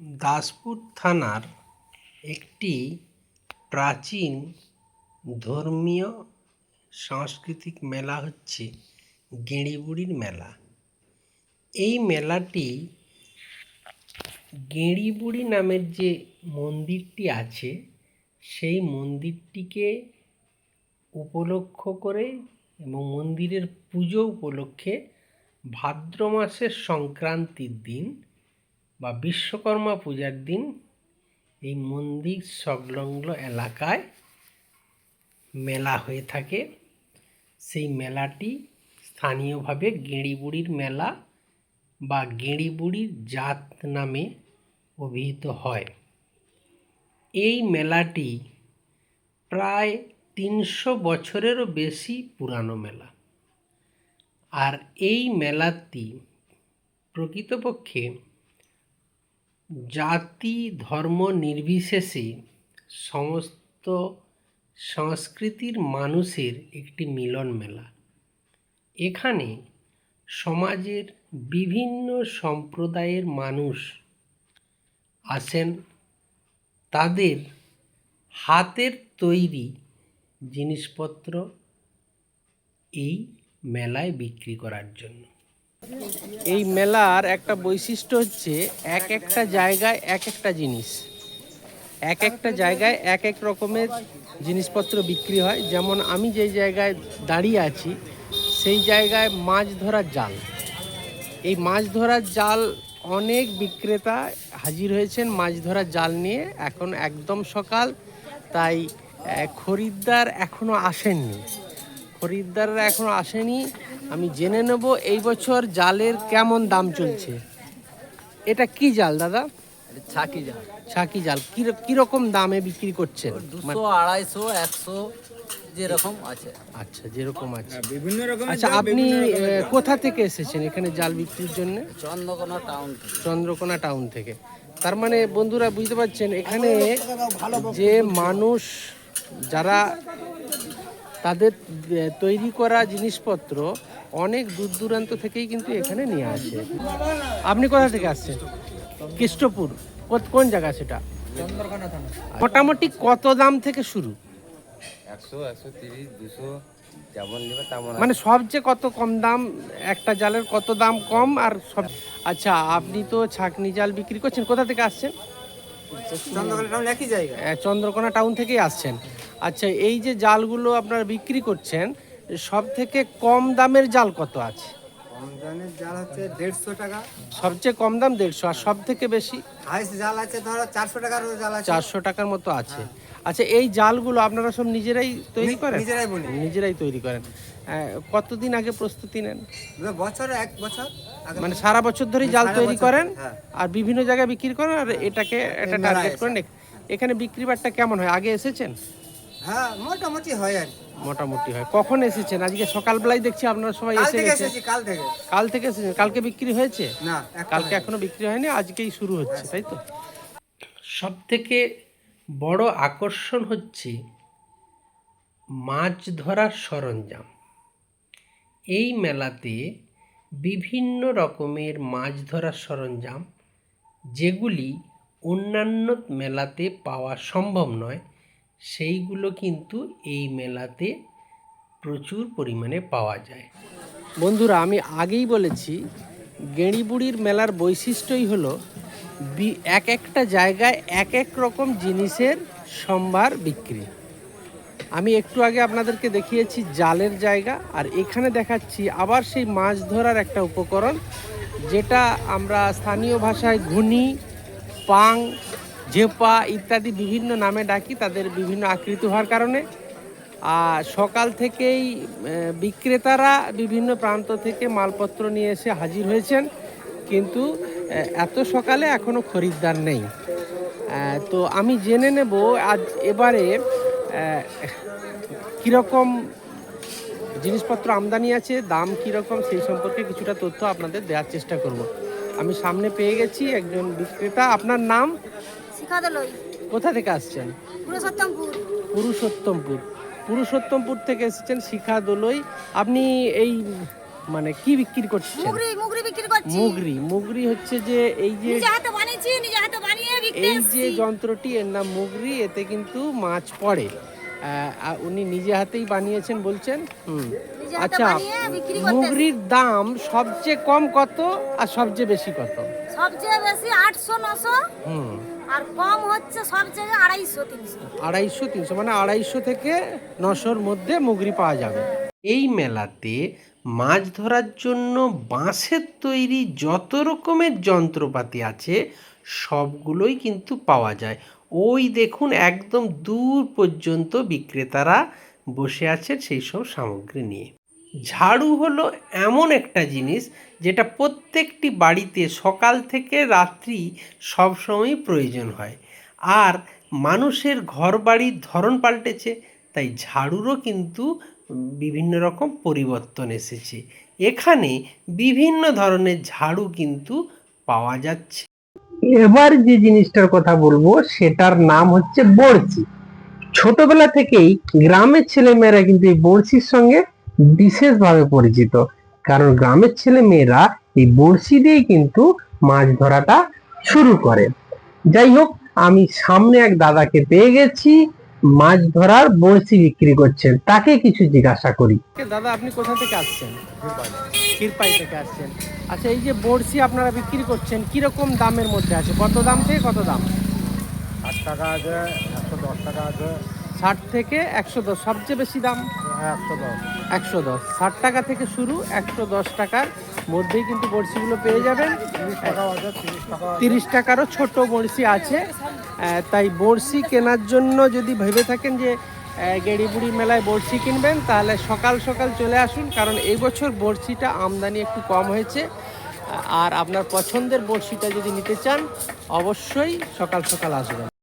দাসপুর থানার একটি প্রাচীন ধর্মীয় সাংস্কৃতিক মেলা হচ্ছে গেঁড়িবুড়ির মেলা। এই মেলাটি গেঁড়িবুড়ি নামের যে মন্দিরটি আছে, সেই মন্দিরটিকে উপলক্ষ করে এবং মন্দিরের পুজো উপলক্ষে ভাদ্র মাসের সংক্রান্তির দিন বা বিশ্বকর্মা পূজার দিন এই মন্দির সংলগ্ন এলাকায় মেলা হয়ে থাকে। সেই মেলাটি স্থানীয়ভাবে গেঁড়িবুড়ির মেলা বা গেঁড়িবুড়ির জাত নামে অভিহিত হয়। এই মেলাটি প্রায় তিনশো বছরেরও বেশি পুরানো মেলা। আর এই মেলাটি প্রকৃতপক্ষে জাতি ধর্ম নির্বিশেষে সমস্ত সংস্কৃতির মানুষের একটি মিলন মেলা। এখানে সমাজের বিভিন্ন সম্প্রদায়ের মানুষ আসেন। তাদের হাতের তৈরি জিনিসপত্র এই মেলায় বিক্রি করার জন্য। এই মেলার একটা বৈশিষ্ট্য হচ্ছে এক একটা জায়গায় এক একটা জিনিস। এক একটা জায়গায় এক এক রকমের জিনিসপত্র বিক্রি হয়। যেমন আমি যেই জায়গায় দাঁড়িয়ে আছি, সেই জায়গায় মাছ ধরার জাল। এই মাছ ধরার জাল অনেক বিক্রেতা হাজির হয়েছেন মাছ ধরার জাল নিয়ে। এখন একদম সকাল, তাই খরিদ্দার এখনও আসেননি। খরিদ্দাররা এখনও আসেনি। আমি জেনে নেব এই বছর জালের কেমন দাম চলছে। এটা কি জাল দাদা? ছাকি জাল। ছাকি জাল। কি কীরকম দামে বিক্রি করছেন? মানে- দুশো আড়াইশো একশো যেরকম আছে। আচ্ছা যেরকম আছে। বিভিন্ন রকমের আচ্ছা আপনি কোথা থেকে এসেছেন এখানে জাল বিক্রির জন্য? চন্দ্রকোনা টাউন থেকে। চন্দ্রকোনা টাউন থেকে। তার মানে বন্ধুরা বুঝতে পারছেন এখানে যে মানুষ যারা তাদের তৈরি করা জিনিসপত্র অনেক দূর দূরান্ত থেকেই কিন্তু এখানে নিয়ে আসে। আপনি কোথা থেকে আসছেন? কৃষ্টপুর কোন জায়গা সেটা? মোটামুটি কত দাম থেকে শুরু? মানে সবচেয়ে কত কম দাম একটা জালের কত দাম কম আর সব আচ্ছা আপনি তো ছাকনি জাল বিক্রি করছেন কোথা থেকে আসছেন? একই জায়গা। চন্দ্রকোনা টাউন থেকেই আসছেন। আচ্ছা এই যে জালগুলো আপনারা বিক্রি করছেন সব থেকে কম দামের জাল কত আছে? রমজানের জাল হচ্ছে দেড়শো টাকা। সবচেয়ে কম দাম দেড়শো আর সব থেকে বেশি? হাইস্ট জাল আছে ধরো চারশো টাকার জাল আছে। চারশো টাকার মতো আছে। আচ্ছা এই জালগুলো আপনারা সব নিজেরাই তৈরি করেন? নিজেরাই বলি। নিজেরাই তৈরি করেন। কতদিন আগে প্রস্তুতি নেন? বছর এক বছর। মানে সারা বছর ধরেই জাল তৈরি করেন হ্যাঁ। আর বিভিন্ন জায়গায় বিক্রি করেন আর এটাকে একটা টার্গেট করেন এখানে বিক্রি বাট্টা কেমন হয়? আগে এসেছেন? হ্যাঁ মোটামুটি হয় আর কি। মোটামুটি হয়। কখন এসেছেন? আজকে সকালবেলায় দেখছি আপনারা সবাই কাল এসে থেকে এসেছি কাল থেকে। কাল থেকে এসেছেন? কালকে বিক্রি হয়েছে? না কালকে এখনও বিক্রি হয়নি আজকেই শুরু হচ্ছে তাই তো? সব থেকে বড় আকর্ষণ হচ্ছে মাছ ধরার সরঞ্জাম। এই মেলাতে বিভিন্ন রকমের মাছ ধরার সরঞ্জাম যেগুলি অন্যান্য মেলাতে পাওয়া সম্ভব নয়। সেইগুলো কিন্তু এই মেলাতে প্রচুর পরিমাণে পাওয়া যায়। বন্ধুরা, আমি আগেই বলেছি, গেঁড়িবুড়ির মেলার বৈশিষ্ট্যই হলো এক একটা জায়গায় এক এক রকম জিনিসের সম্ভার বিক্রি। আমি একটু আগে আপনাদেরকে দেখিয়েছি জালের জায়গা, আর এখানে দেখাচ্ছি আবার সেই মাছ ধরার একটা উপকরণ, যেটা আমরা স্থানীয় ভাষায় ঘুনি, পাং ঝেপা ইত্যাদি বিভিন্ন নামে ডাকি, তাদের বিভিন্ন আকৃতি হওয়ার কারণে। আর সকাল থেকেই বিক্রেতারা বিভিন্ন প্রান্ত থেকে মালপত্র নিয়ে এসে হাজির হয়েছেন। কিন্তু এত সকালে এখনও খরিদ্দার নেই। তো আমি জেনে নেব আজ এবারে কীরকম জিনিসপত্র আমদানি আছে, দাম কীরকম, সেই সম্পর্কে কিছুটা তথ্য আপনাদের দেওয়ার চেষ্টা করব। আমি সামনে পেয়ে গেছি একজন বিক্রেতা। আপনার নাম? শিখাদলই। কোথা থেকে আসছেন? পুরুষোত্তমপুর। পুরুষোত্তমপুর। পুরুষোত্তমপুর থেকে এসেছেন শিখা দোলই আপনি এই মানে কি বিক্রি করছেন? মুগরি মুগরি বিক্রি করছি। মুগরি। মুগরি হচ্ছে যে এই যে নিজে হাতে বানিয়েছি নিজে হাতে বানিয়ে এই যে যন্ত্রটি এর নাম মুগরি এতে কিন্তু মাছ পড়ে। উনি নিজে হাতেই বানিয়েছেন বলছেন। হুম। আচ্ছা বিক্রি। মুগরির দাম সবচেয়ে কম কত আর সবচেয়ে বেশি কত? সবচেয়ে বেশি আটশো নশো। হুম। আর কম হচ্ছে সব জায়গায় আড়াইশো, তিনশো। আড়াইশো, তিনশো মানে আড়াইশো থেকে নশোর মধ্যে মুগরি পাওয়া যাবে। এই মেলাতে মাছ ধরার জন্য বাঁশের তৈরি যত রকমের যন্ত্রপাতি আছে, সবগুলোই কিন্তু পাওয়া যায়। ওই দেখুন, একদম দূর পর্যন্ত বিক্রেতারা বসে আছেন সেই সব সামগ্রী নিয়ে। ঝাড়ু হলো এমন একটা জিনিস যেটা প্রত্যেকটি বাড়িতে সকাল থেকে রাত্রি সবসময় প্রয়োজন হয়। আর মানুষের ঘর বাড়ির ধরন পাল্টেছে, তাই ঝাড়ুরও কিন্তু বিভিন্ন রকম পরিবর্তন এসেছে। এখানে বিভিন্ন ধরনের ঝাড়ু কিন্তু পাওয়া যাচ্ছে। এবার যে জিনিসটার কথা বলব, সেটার নাম হচ্ছে বড়শি। ছোটবেলা থেকেই গ্রামের ছেলেমেয়েরা কিন্তু এই বড়শির সঙ্গে বিশেষভাবে পরিচিত। কারণ গ্রামের ছেলে মেয়েরা এই বড়শি দিয়ে কিন্তু মাছ ধরাটা শুরু করে। যাই হোক আমি সামনে এক দাদাকে পেয়ে গেছি মাছ ধরার বড়শি বিক্রি করছেন তাকে কিছু জিজ্ঞাসা করি। দাদা আপনি কোথা থেকে আসছেন? ক্ষীরপাই থেকে আসছেন। আচ্ছা এই যে বড়শি আপনারা বিক্রি করছেন কীরকম দামের মধ্যে আছে? কত দাম থেকে কত দাম? ষাট টাকা আছে একশো দশ টাকা আছে। ষাট থেকে একশো দশ সবচেয়ে বেশি দাম? একশো দশ। একশো দশ। ষাট টাকা থেকে শুরু একশো দশ টাকার মধ্যেই কিন্তু বড়শিগুলো পেয়ে যাবেন। তিরিশ টাকারও ছোট বড়শি আছে। তাই বড়শি কেনার জন্য যদি ভেবে থাকেন যে গেড়িবুড়ি মেলায় বড়শি কিনবেন তাহলে সকাল সকাল চলে আসুন কারণ এই বছর বড়শিটা আমদানি একটু কম হয়েছে। আর আপনার পছন্দের বড়শিটা যদি নিতে চান অবশ্যই সকাল সকাল আসবেন।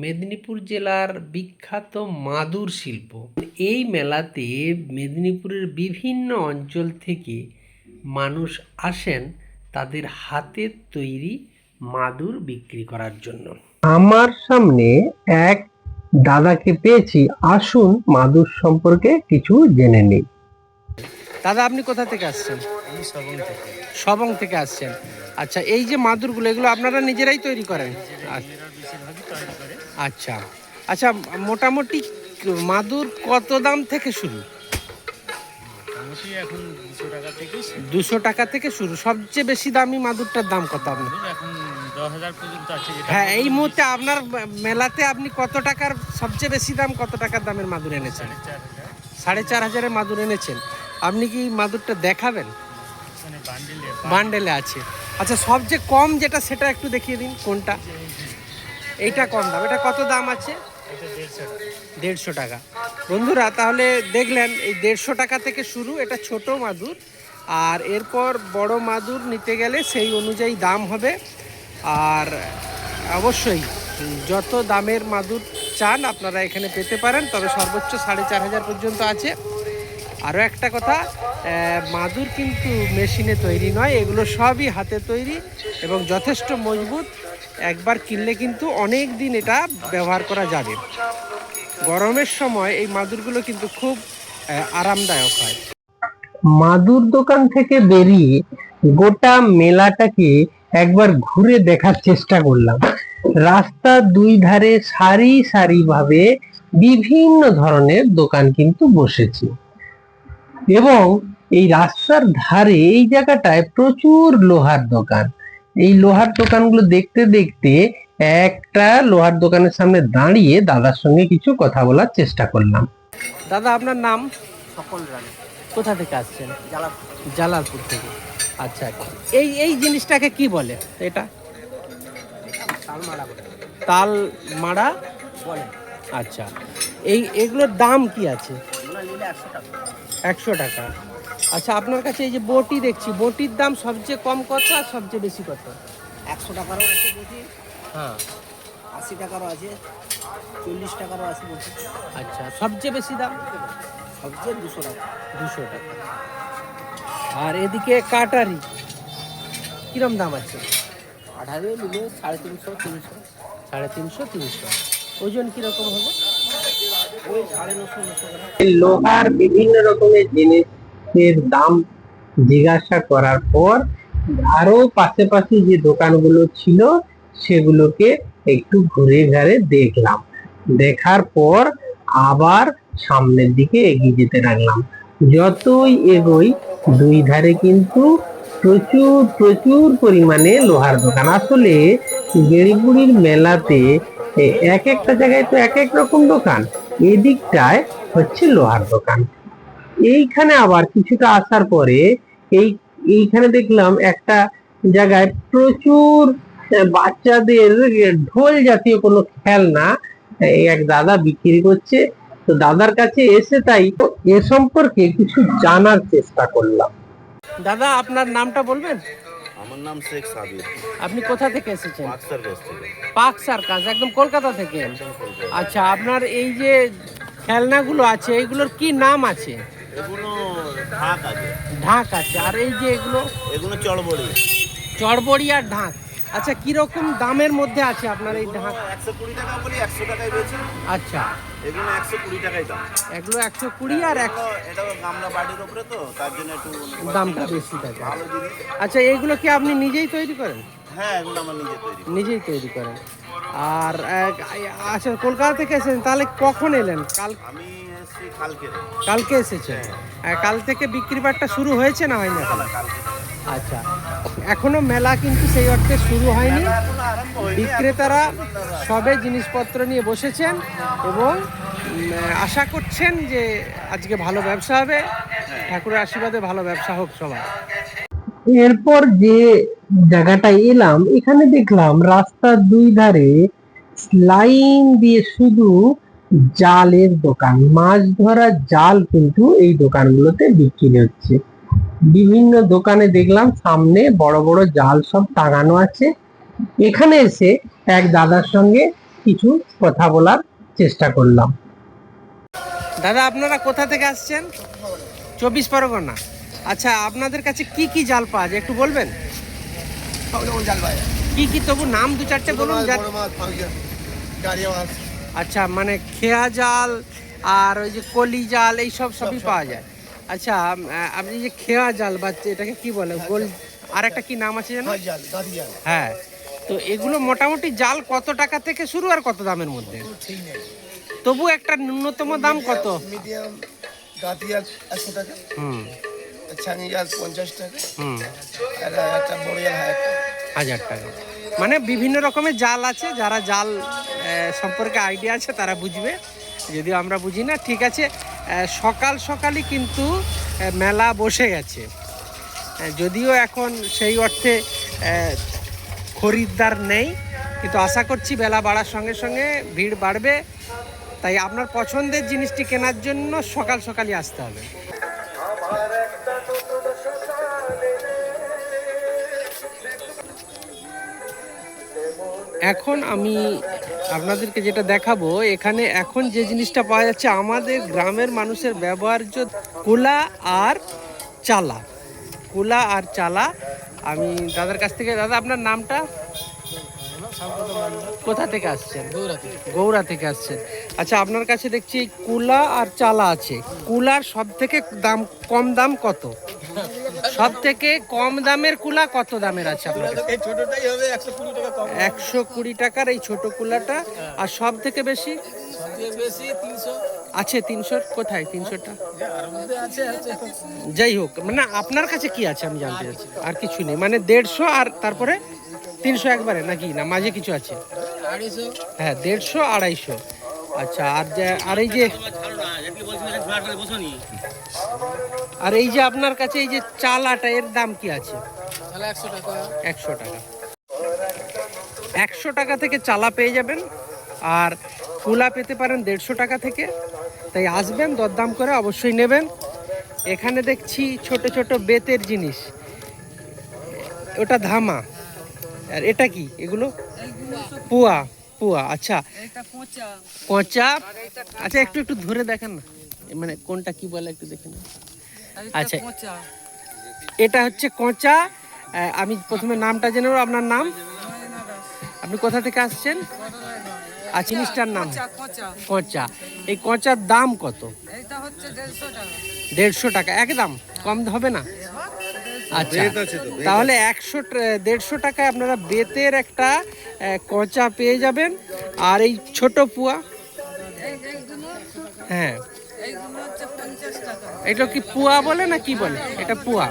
মেদিনীপুর জেলার বিখ্যাত মাদুর শিল্প। এই মেলাতে মেদিনীপুরের বিভিন্ন অঞ্চল থেকে মানুষ আসেন তাদের হাতের তৈরি মাদুর বিক্রি করার জন্য। আমার সামনে এক দাদাকে পেয়েছি। আসুন মাদুর সম্পর্কে কিছু জেনে নেই। দাদা আপনি কোথা থেকে আসছেন? সবং থেকে। সবং থেকে আসছেন। আচ্ছা এই যে মাদুরগুলো এগুলো আপনারা নিজেরাই তৈরি করেন? আচ্ছা। আচ্ছা। আচ্ছা মোটামুটি মাদুর কত দাম থেকে শুরু? এখন দুশো টাকা থেকে শুরু। সবচেয়ে বেশি দামি মাদুরটার দাম কত আপনার? হ্যাঁ এই মুহূর্তে আপনার মেলাতে আপনি কত টাকার সবচেয়ে বেশি দাম কত টাকার দামের মাদুর এনেছেন? সাড়ে চার হাজার। হাজারের মাদুর এনেছেন। আপনি কি মাদুরটা দেখাবেন? মানে বান্ডেলে আছে। আচ্ছা সবচেয়ে কম যেটা সেটা একটু দেখিয়ে দিন কোনটা? এইটা কম দাম। এটা কত দাম আছে? দেড়শো টাকা। বন্ধুরা, তাহলে দেখলেন, এই দেড়শো টাকা থেকে শুরু, এটা ছোট মাদুর, আর এরপর বড় মাদুর নিতে গেলে সেই অনুযায়ী দাম হবে। আর অবশ্যই যত দামের মাদুর চান, আপনারা এখানে পেতে পারেন, তবে সর্বোচ্চ সাড়ে চার হাজার পর্যন্ত আছে। আরও একটা কথা মাদুর কিন্তু মেশিনে তৈরি নয়, এগুলো সবই হাতে তৈরি এবং যথেষ্ট মজবুত। একবার কিনলে কিন্তু অনেক দিন এটা ব্যবহার করা যাবে। গরমের সময় এই মাদুরগুলো কিন্তু খুব আরামদায়ক হয়। মাদুর দোকান থেকে বেরিয়ে গোটা মেলাটাকে একবার ঘুরে দেখার চেষ্টা করলাম। রাস্তার দুই ধারে সারি সারি ভাবে বিভিন্ন ধরনের দোকান কিন্তু বসেছে। এবং এই রাস্তার ধারে এই জায়গাটায় প্রচুর লোহার দোকান। এই লোহার দোকানগুলো দেখতে দেখতে একটা লোহার দোকানের সামনে দাঁড়িয়ে দাদার সঙ্গে কিছু কথা বলার চেষ্টা করলাম। দাদা আপনার নাম? সকল রানী। কোথা থেকে আসছেন? জ্বালা জালালপুর থেকে। আচ্ছা এই এই জিনিসটাকে কি বলে এটা? তাল মারা বলে। তাল মারা বলে আচ্ছা। এই এগুলোর দাম কি আছে? একশো টাকা। আচ্ছা আপনার কাছে এই যে বটি দেখছি বটির দাম সবচেয়ে কম কত আর সবচেয়ে বেশি কত? একশো টাকারও আছে বলছি হ্যাঁ। আশি টাকারও আছে চল্লিশ টাকারও আছে বলছি আচ্ছা সবচেয়ে বেশি দাম? সবচেয়ে দুশো টাকা। দুশো টাকা। আর এদিকে কাটারি কিরম দাম আছে? আঠারো নিলে সাড়ে তিনশো তিনশো। সাড়ে তিনশো তিনশো। ওজন কীরকম হবে ওই সাড়ে নশো নশো টাকা লোহার বিভিন্ন রকমের জিনিসের দাম জিজ্ঞাসা করার পর আরও পাশাপাশি যে দোকানগুলো ছিল, সেগুলোকে একটু ঘুরে ঘাড়ে দেখলাম। দেখার পর আবার সামনের দিকে এগিয়ে যেতে লাগলাম। যতই এগোই, দুই ধারে কিন্তু প্রচুর প্রচুর পরিমাণে লোহার দোকান। আসলে গেড়িগুড়ির মেলাতে এক একটা জায়গায় তো এক এক রকম দোকান। এদিকটায় হচ্ছে লোহার দোকান। এইখানে আবার কিছুটা আসার পরে এই, এইখানে দেখলাম একটা জায়গায় প্রচুর বাচ্চাদের ঢোল জাতীয় কোনো খেলনা এক দাদা বিক্রি করছে। তো দাদার কাছে এসে তাই এ সম্পর্কে কিছু জানার চেষ্টা করলাম। দাদা, আপনার নামটা বলবেন? আমার নাম শেখ সাবির আপনি কোথা থেকে এসেছেন? পাকসার কাছ থেকে। পাকসার সার্কাস একদম কলকাতা থেকে? আচ্ছা আপনার এই যে খেলনাগুলো আছে এইগুলোর কি নাম আছে? এগুলো ঢাক আছে। ঢাক আছে আর এই যে এগুলো? এগুলো চড়বড়ি। চড়বড়ি আর ঢাক। আচ্ছা কীরকম দামের মধ্যে আছে আপনার এই ঢাক? একশো কুড়ি টাকা বলি একশো টাকায় বেছে আচ্ছা। এগুলো একশো কুড়ি টাকায় দাম। এগুলো একশো কুড়ি আর এটা গামলা বাড়ির উপরে তো তার জন্য একটু দামটা বেশি থাকে। আচ্ছা এইগুলো কি আপনি নিজেই তৈরি করেন? হ্যাঁ এগুলো আমার নিজে তৈরি নিজেই তৈরি করেন। আর আচ্ছা কলকাতা থেকে এসেছেন তাহলে কখন এলেন? কাল আমি এসেছি কালকে। কালকে এসেছেন? কাল থেকে বিক্রি বাট্টা শুরু হয়েছে না হয়নি কালকে। আচ্ছা। এখনও মেলা কিন্তু সেই অর্থে শুরু হয়নি। বিক্রেতারা সবে জিনিসপত্র নিয়ে বসেছেন এবং আশা করছেন যে আজকে ভালো ব্যবসা হবে। ঠাকুরের আশীর্বাদে ভালো ব্যবসা হোক সবাই এরপর যে জায়গাটায় এলাম, এখানে দেখলাম রাস্তার দুই ধারে লাইন দিয়ে শুধু জালের দোকান। মাছ ধরার জাল কিন্তু এই দোকানগুলোতে বিক্রি হচ্ছে। বিভিন্ন দোকানে দেখলাম সামনে বড় বড় জাল সব টাঙানো আছে। এখানে এসে এক দাদার সঙ্গে কিছু কথা বলার চেষ্টা করলাম। দাদা আপনারা কোথা থেকে আসছেন? চব্বিশ পরগনা। আচ্ছা আপনাদের কাছে কি কি জাল পাওয়া যায় একটু বলবেন? কি কি? তবু নাম দু চারটে বলুন আচ্ছা মানে খেয়া জাল আর ওই যে কলি জাল এই সব সবই পাওয়া যায়। আচ্ছা আপনি যে খেয়া জাল বা এটাকে কি বলে গোল আর একটা কি নাম আছে জানো? হ্যাঁ। তো এগুলো মোটামুটি জাল কত টাকা থেকে শুরু আর কত দামের মধ্যে? তবু একটা ন্যূনতম দাম কত? মিডিয়াম গাতিয়াল একশো টাকা। হুম। ছানি জাল পঞ্চাশ টাকা। হুম। আর একটা বড় জাল হাজার টাকা। মানে বিভিন্ন রকমের জাল আছে যারা জাল সম্পর্কে আইডিয়া আছে তারা বুঝবে। যদিও আমরা বুঝি না ঠিক আছে। সকাল সকালই কিন্তু মেলা বসে গেছে। যদিও এখন সেই অর্থে খরিদ্দার নেই, কিন্তু আশা করছি বেলা বাড়ার সঙ্গে সঙ্গে ভিড় বাড়বে। তাই আপনার পছন্দের জিনিসটি কেনার জন্য সকাল সকালই আসতে হবে। এখন আমি আপনাদেরকে যেটা দেখাবো, এখানে এখন যে জিনিসটা পাওয়া যাচ্ছে আমাদের গ্রামের মানুষের ব্যবহার্য কুলা আর চালা। কুলা আর চালা, আমি দাদার কাছ থেকে, দাদা আপনার নামটা? কোথা থেকে আসছেন? গৌড়া থেকে আসছেন। আচ্ছা আপনার কাছে দেখছি কুলা আর চালা আছে। কুলার সব থেকে দাম, কম দাম কত? সব থেকে কম দামের কুলা কত দামের আছে আপনার একশো কুড়ি টাকার এই ছোট কুলাটা। আর সব থেকে বেশি আছে তিনশোর কোথায় তিনশোটা? আছে যাই হোক মানে আপনার কাছে কি আছে আমি জানতে চাচ্ছি। আর কিছু নেই মানে দেড়শো আর তারপরে তিনশো একবারে নাকি না? মাঝে কিছু আছে? হ্যাঁ দেড়শো আড়াইশো। আচ্ছা আর যে আর এই যে আর এই যে আপনার কাছে এই যে চালাটা এর দাম কি আছে? একশো টাকা। একশো টাকা। একশো টাকা থেকে চালা পেয়ে যাবেন আর কুলা পেতে পারেন দেড়শো টাকা থেকে। তাই আসবেন দরদাম করে অবশ্যই নেবেন। এখানে দেখছি ছোট ছোট বেতের জিনিস। ওটা ধামা। আর এটা কি? এগুলো? পুয়া। পুয়া আচ্ছা। কোঁচা। আচ্ছা একটু একটু ধরে দেখেন না। মানে কোনটা কি বলে একটু দেখেন আচ্ছা। এটা হচ্ছে কচা। আমি প্রথমে নামটা জেনে নেব আপনার নাম? আপনি কোথা থেকে আসছেন? আর জিনিসটার নাম। কোঁচা এই কচার দাম কত? এটা হচ্ছে দেড়শো টাকা। একদম কম হবে না? আচ্ছা তাহলে একশো দেড়শো টাকায় আপনারা বেতের একটা কচা পেয়ে যাবেন। আর এই ছোট পুয়া হ্যাঁ। এটা কি পুয়া বলে না কি বলে? এটা পুয়া।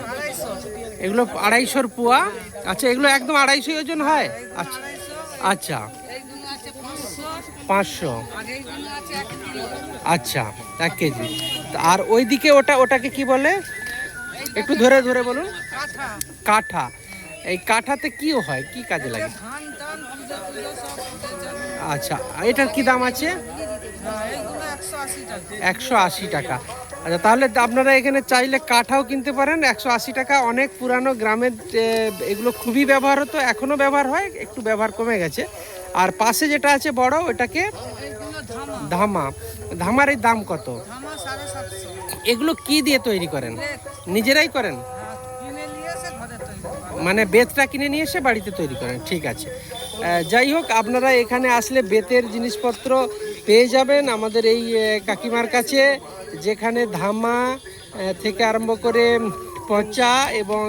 এগুলো আড়াইশোর পুয়া। আচ্ছা এগুলো একদম আড়াইশো ওজন হয়? আচ্ছা আচ্ছা। পাঁচশো। আচ্ছা এক কেজি। আর ওইদিকে ওটা ওটাকে কি বলে? একটু ধরে ধরে বলুন। কাঠা। এই কাঠাতে কি হয়? কি কাজে লাগে? আচ্ছা এটার কি দাম আছে? একশো আশি টাকা। আচ্ছা তাহলে আপনারা এখানে চাইলে কাঠাও কিনতে পারেন। একশো আশি টাকা অনেক পুরানো গ্রামের এগুলো খুবই ব্যবহার হতো এখনও ব্যবহার হয় একটু ব্যবহার কমে গেছে। আর পাশে যেটা আছে বড় ওটাকে ধামা। ধামার এই দাম কত? এগুলো কি দিয়ে তৈরি করেন? নিজেরাই করেন? মানে বেতটা কিনে নিয়ে এসে বাড়িতে তৈরি করেন ঠিক আছে। যাই হোক আপনারা এখানে আসলে বেতের জিনিসপত্র পেয়ে যাবেন আমাদের এই কাকিমার কাছে যেখানে ধামা থেকে আরম্ভ করে পচা এবং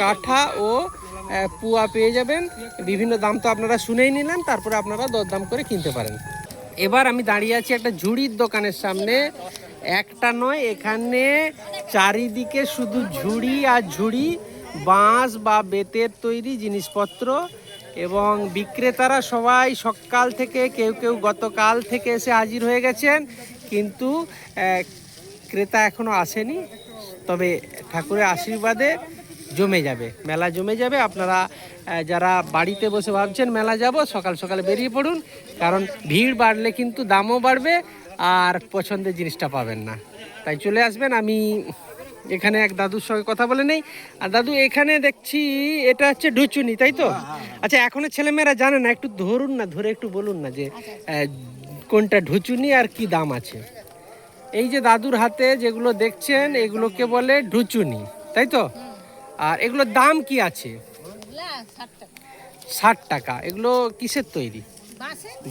কাঠা ও পুয়া পেয়ে যাবেন। বিভিন্ন দাম তো আপনারা শুনেই নিলেন তারপরে আপনারা দরদাম করে কিনতে পারেন। এবার আমি দাঁড়িয়ে আছি একটা ঝুড়ির দোকানের সামনে। একটা নয়, এখানে চারিদিকে শুধু ঝুড়ি আর ঝুড়ি, বাঁশ বা বেতের তৈরি জিনিসপত্র এবং বিক্রেতারা সবাই সকাল থেকে, কেউ কেউ গতকাল থেকে এসে হাজির হয়ে গেছেন, কিন্তু ক্রেতা এখনও আসেনি, তবে ঠাকুরের আশীর্বাদে জমে যাবে, মেলা জমে যাবে। আপনারা যারা বাড়িতে বসে ভাবছেন মেলা যাব, সকাল সকালে বেরিয়ে পড়ুন, কারণ ভিড় বাড়লে কিন্তু দামও বাড়বে আর পছন্দের জিনিসটা পাবেন না। তাই চলে আসবেন আমি এখানে এক দাদুর সঙ্গে কথা বলে নেই। আর দাদু এখানে দেখছি এটা হচ্ছে ঢুচুনি তাই তো? আচ্ছা এখনও ছেলেমেয়েরা জানে না একটু ধরুন না ধরে একটু বলুন না যে কোনটা ঢুচুনি আর কি দাম আছে। এই যে দাদুর হাতে যেগুলো দেখছেন এগুলোকে বলে ঢুচুনি তাই তো? আর এগুলোর দাম কি আছে? ষাট টাকা এগুলো কিসের তৈরি?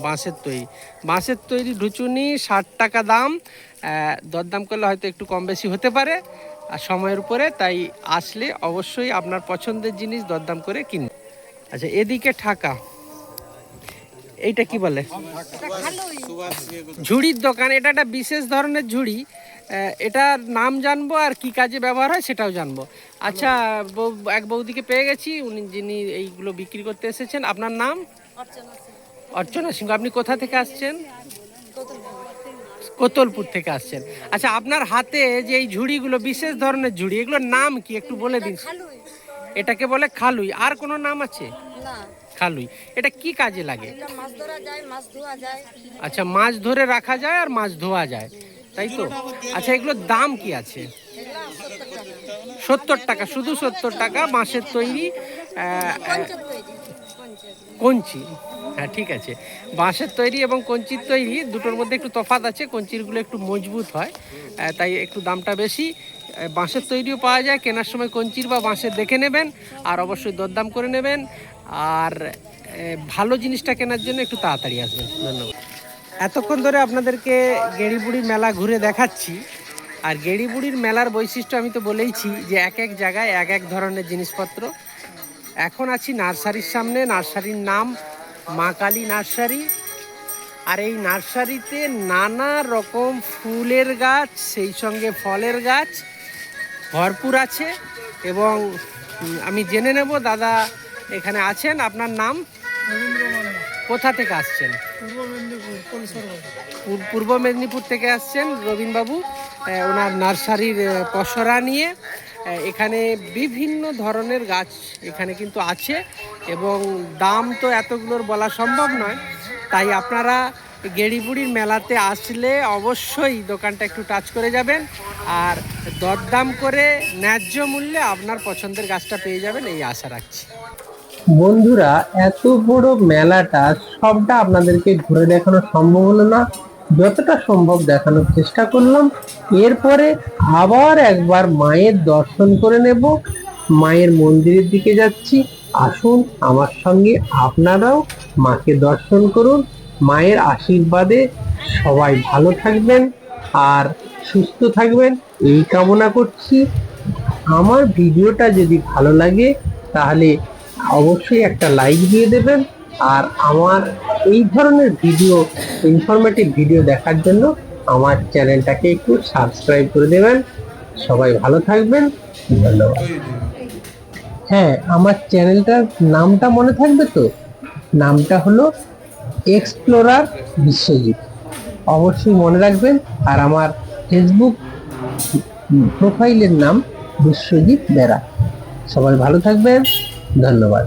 বাঁশের? তৈরি। বাঁশের তৈরি ঢুচুনি ষাট টাকা দাম। দরদাম করলে হয়তো একটু কম বেশি হতে পারে আর সময়ের উপরে তাই আসলে অবশ্যই আপনার পছন্দের জিনিস দরদাম করে কিন আচ্ছা এদিকে ঠাকা। এইটা কি বলে? ঝুড়ির দোকান এটা একটা বিশেষ ধরনের ঝুড়ি। এটার নাম জানব আর কি কাজে ব্যবহার হয় সেটাও জানব। আচ্ছা এক বৌদিকে পেয়ে গেছি উনি যিনি এইগুলো বিক্রি করতে এসেছেন আপনার নাম? অর্চনা সিংহ আপনি কোথা থেকে আসছেন? কোতলপুর থেকে আসছেন। আচ্ছা আপনার হাতে যে এই ঝুড়িগুলো বিশেষ ধরনের ঝুড়ি এগুলোর নাম কি? একটু বলে দিন। এটাকে বলে খালুই। আর কোনো নাম আছে? খালুই। এটা কি কাজে লাগে? আচ্ছা মাছ ধরে রাখা যায় আর মাছ ধোয়া যায়। তাই তো? আচ্ছা এগুলোর দাম কি আছে? সত্তর টাকা শুধু সত্তর টাকা বাঁশের তৈরি কঞ্চি। হ্যাঁ ঠিক আছে। বাঁশের তৈরি এবং কঞ্চির তৈরি দুটোর মধ্যে একটু তফাৎ আছে, কঞ্চিরগুলো একটু মজবুত হয় তাই একটু দামটা বেশি। বাঁশের তৈরিও পাওয়া যায়, কেনার সময় কঞ্চির বা বাঁশের দেখে নেবেন আর অবশ্যই দরদাম করে নেবেন। আর ভালো জিনিসটা কেনার জন্য একটু তাড়াতাড়ি আসবেন। ধন্যবাদ। এতক্ষণ ধরে আপনাদেরকে গেড়িবুড়ি মেলা ঘুরে দেখাচ্ছি। আর গেড়িবুড়ির মেলার বৈশিষ্ট্য আমি তো বলেইছি যে এক এক জায়গায় এক এক ধরনের জিনিসপত্র। এখন আছি নার্সারির সামনে, নার্সারির নাম মা কালী নার্সারি। আর এই নার্সারিতে নানা রকম ফুলের গাছ, সেই সঙ্গে ফলের গাছ ভরপুর আছে। এবং আমি জেনে নেব দাদা এখানে আছেন। আপনার নাম? কোথা থেকে আসছেন? পূর্ব মেদিনীপুর থেকে আসছেন রবীনবাবু ওনার নার্সারির পসরা নিয়ে। এখানে বিভিন্ন ধরনের গাছ এখানে কিন্তু আছে এবং দাম তো এতগুলোর বলা সম্ভব নয়। তাই আপনারা গেড়িবুড়ির মেলাতে আসলে অবশ্যই দোকানটা একটু টাচ করে যাবেন আর দরদাম করে ন্যায্য মূল্যে আপনার পছন্দের গাছটা পেয়ে যাবেন এই আশা রাখছি। বন্ধুরা, এত বড় মেলাটা সবটা আপনাদেরকে ঘুরে দেখানো সম্ভব হলো না। যতটা সম্ভব দেখানোর চেষ্টা করলাম। এরপরে আবার একবার মায়ের দর্শন করে নেব। মায়ের মন্দিরের দিকে যাচ্ছি। আসুন, আমার সঙ্গে আপনারাও মাকে দর্শন করুন। মায়ের আশীর্বাদে সবাই ভালো থাকবেন আর সুস্থ থাকবেন এই কামনা করছি। আমার ভিডিওটা যদি ভালো লাগে, তাহলে অবশ্যই একটা লাইক দিয়ে দেবেন। আর আমার এই ধরনের ভিডিও ইনফরমেটিভ ভিডিও দেখার জন্য আমার চ্যানেলটাকে একটু সাবস্ক্রাইব করে দেবেন। সবাই ভালো থাকবেন। ধন্যবাদ। হ্যাঁ আমার চ্যানেলটার নামটা মনে থাকবে তো? নামটা হলো এক্সপ্লোরার বিশ্বজিৎ অবশ্যই মনে রাখবেন। আর আমার ফেসবুক প্রোফাইলের নাম বিশ্বজিৎ বেরা সবাই ভালো থাকবেন। ধন্যবাদ।